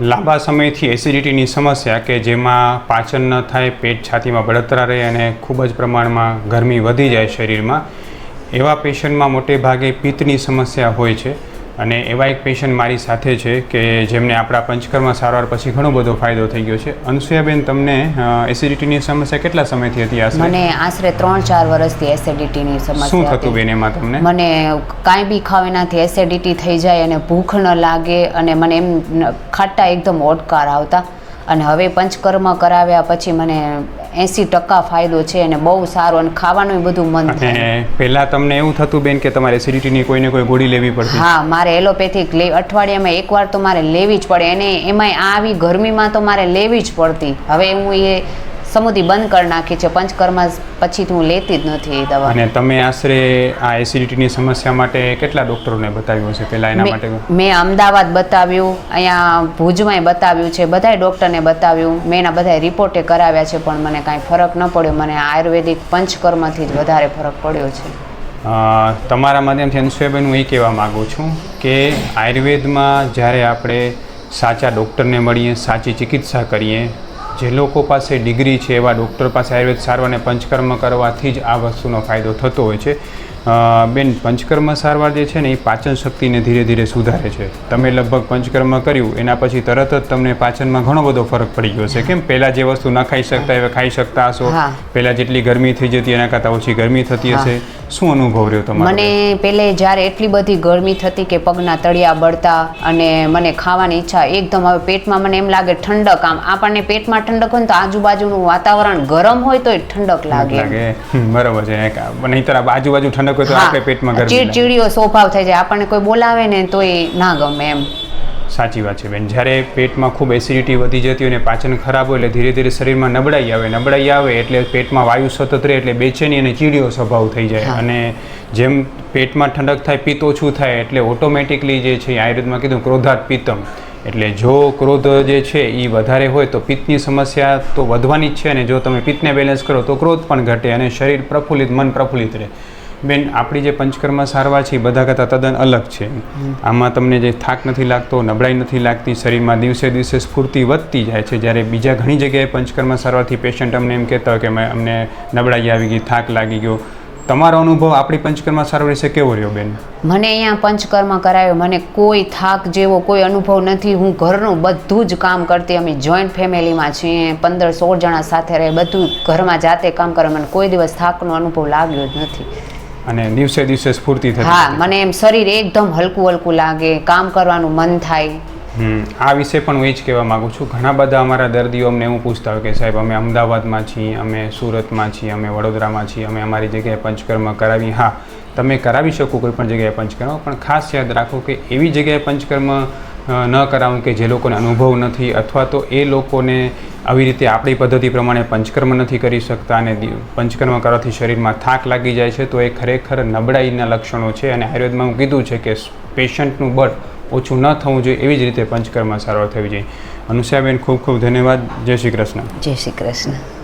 લાંબા સમયથી એસિડિટીની સમસ્યા કે જેમાં પાચન ન થાય, પેટ છાતીમાં બળતરા રહે અને ખૂબ જ પ્રમાણમાં ગરમી વધી જાય શરીરમાં, એવા પેશન્ટમાં મોટે ભાગે પિત્તની સમસ્યા હોય છે. અને એવા એક પેશન્ટ મારી સાથે છે કે જેમને આપણા પંચકર્મ સારવાર પછી ઘણો બધો ફાયદો થઈ ગયો છે. અનસુયાબેન તમને એસિડિટીની સમસ્યા કેટલા સમયથી હતી આશરે? મને આશરે ત્રણ ચાર વર્ષથી એસિડિટીની શું સમસ્યા થતું બેન એમાં તમને? મને કાંઈ બી ખાવ એનાથી એસિડિટી થઈ જાય અને ભૂખ ન લાગે અને મને એમ ખાટા એકદમ ઓડકાર આવતા. અને હવે પંચકર્મ કરાવ્યા પછી મને એંસી ટકા ફાયદો છે અને બહુ સારો અને ખાવાનું બધું મન થાય. પહેલાં તમને એવું થતું બેન કે તમારે એસિડિટીની કોઈને કોઈ ગોળી લેવી પડતી. હા મારે એલોપેથિક લે અઠવાડિયામાં એકવાર તો મારે લેવી જ પડે. અને એમાંય આવી ગરમીમાં તો મારે લેવી જ પડતી. હવે હું એ સમુદી બંધ કરી નાખી છે. પંચકર્મા પછી તો હું લેતી જ નથી એ દવા. અને તમે આશરે આ એસિડિટીની સમસ્યા માટે કેટલા ડૉક્ટરોને બતાવ્યું છે પહેલાં એના માટે? મેં- અમદાવાદ બતાવ્યું અહીંયા ભુજમાંય બતાવ્યું છે. બધાય ડૉક્ટરને બતાવ્યું. મેં એના બધાય રિપોર્ટે કરાવ્યા છે પણ મને કાંઈ ફરક ન પડ્યો. મને આયુર્વેદિક પંચકર્મથી જ વધારે ફરક પડ્યો છે. તમારા માધ્યમથી અનુસુયાબેન હું એ કહેવા માગું છું કે આયુર્વેદમાં જ્યારે આપણે સાચા ડૉક્ટરને મળીએ સાચી ચિકિત્સા કરીએ જે લોકો પાસે ડિગ્રી છે એવા ડૉક્ટર પાસે આયુર્વેદ સારવારને પંચકર્મ કરવાથી જ આ વસ્તુનો ફાયદો થતો હોય છે. બેન પંચકર્મ સારવાર જે છે ને એ પાચન શક્તિને ધીરે ધીરે સુધારે છે. તમે લગભગ પંચકર્મ કર્યું એના પછી તરત જ તમને પાચનમાં ઘણો બધો ફરક પડી ગયો છે કેમ? પહેલાં જે વસ્તુ ન ખાઈ શકતા હવે ખાઈ શકતા હશો. પહેલાં જેટલી ગરમી થઈ જતી એના કરતાં ઓછી ગરમી થતી હશે. શું અનુભવ રહ્યો તમારો મને પહેલે જ્યારે એટલી બધી ગરમી થતી કે પગના તળિયા બળતા અને મને ખાવાની ઈચ્છા એકદમ હવે પેટમાં મને એમ લાગે ઠંડક. આમ આપણને પેટમાં ઠંડક હોય ને તો આજુબાજુનું વાતાવરણ ગરમ હોય તો ઠંડક લાગે. બરાબર છે. નહીંતર આજુબાજુ ઠંડક હોય તો આપણે પેટમાં ગરમી લાગે. ચીડચીડીયો સ્વભાવ થઈ જાય આપણને કોઈ બોલાવે ને તોય ના ગમે એમ. સાચી વાત છે બેન. જ્યારે પેટમાં ખૂબ એસિડિટી વધી જતી હોય અને પાચન ખરાબ હોય એટલે ધીરે ધીરે શરીરમાં નબળાઈ આવે. નબળાઈ આવે એટલે પેટમાં વાયુ સતત રહે એટલે બેચેની અને ચીડિયો સ્વભાવ થઈ જાય. અને જેમ પેટમાં ઠંડક થાય પિત્ત ઓછું થાય એટલે ઓટોમેટિકલી જે છે આયુર્વેદમાં કીધું ક્રોધાત પિત્તમ. એટલે જો ક્રોધ જે છે એ વધારે હોય તો પિત્તની સમસ્યા તો વધવાની જ છે અને જો તમે પિત્તને બેલેન્સ કરો તો ક્રોધ પણ ઘટે અને શરીર પ્રફુલ્લિત મન પ્રફુલ્લિત રહે. બેન, આપણી જે પંચકર્મ સારવાર છે, એ બધા કરતાં તદ્દન અલગ છે. આમાં તમને જે થાક નથી લાગતો, નબળાઈ નથી લાગતી, શરીરમાં દિવસે દિવસે સ્ફૂર્તિ વધતી જાય છે. જ્યારે બીજા ઘણી જગ્યાએ પંચકર્મ સારવારથી પેશન્ટ અમને એમ કહેતા હોય કે અમને નબળાઈ આવી ગઈ, થાક લાગી ગયો. તમારો અનુભવ આપણી પંચકર્મ સારવાર વિશે કેવો રહ્યો, બેન? મને અહીંયા પંચકર્મ કરાયો. મને કોઈ થાક જેવો કોઈ અનુભવ નથી. હું ઘરનું બધું જ કામ કરતી. અમે જોઈન્ટ ફેમિલીમાં છીએ. પંદર સોળ જણા સાથે રહે. બધું ઘરમાં જાતે કામ કરે. મને કોઈ દિવસ થાકનો અનુભવ લાગ્યો જ નથી. અને દિવસે દિવસે સ્ફૂર્તિ થતી હા મને એમ શરીર એકદમ હલકું હલકું લાગે કામ કરવાનું મન થાય. આ વિશે પણ હું એ જ કહેવા માગું છું. ઘણા બધા અમારા દર્દીઓ અમને એવું પૂછતા હોય કે સાહેબ અમે અમદાવાદમાં છીએ અમે સુરતમાં છીએ અમે વડોદરામાં છીએ અમે અમારી જગ્યાએ પંચકર્મ કરાવી. હા તમે કરાવી શકો કોઈ પણ જગ્યાએ પંચકર્મ પણ ખાસ યાદ રાખો કે એવી જગ્યાએ પંચકર્મ ન કરાવું કે જે લોકોને અનુભવ નથી અથવા તો એ લોકોને આવી રીતે આપણી પદ્ધતિ પ્રમાણે પંચકર્મ નથી કરી શકતા અને પંચકર્મ કરવાથી શરીરમાં થાક લાગી જાય છે, તો એ ખરેખર નબળાઈના લક્ષણો છે અને આયુર્વેદમાં હું કીધું છે કે પેશન્ટનું બળ ઓછું ન થવું જોઈએ એવી જ રીતે પંચકર્મ સારવાર થવી જોઈએ. અનુષાબેન ખૂબ ખૂબ ધન્યવાદ. જય શ્રી કૃષ્ણ. જય શ્રી કૃષ્ણ.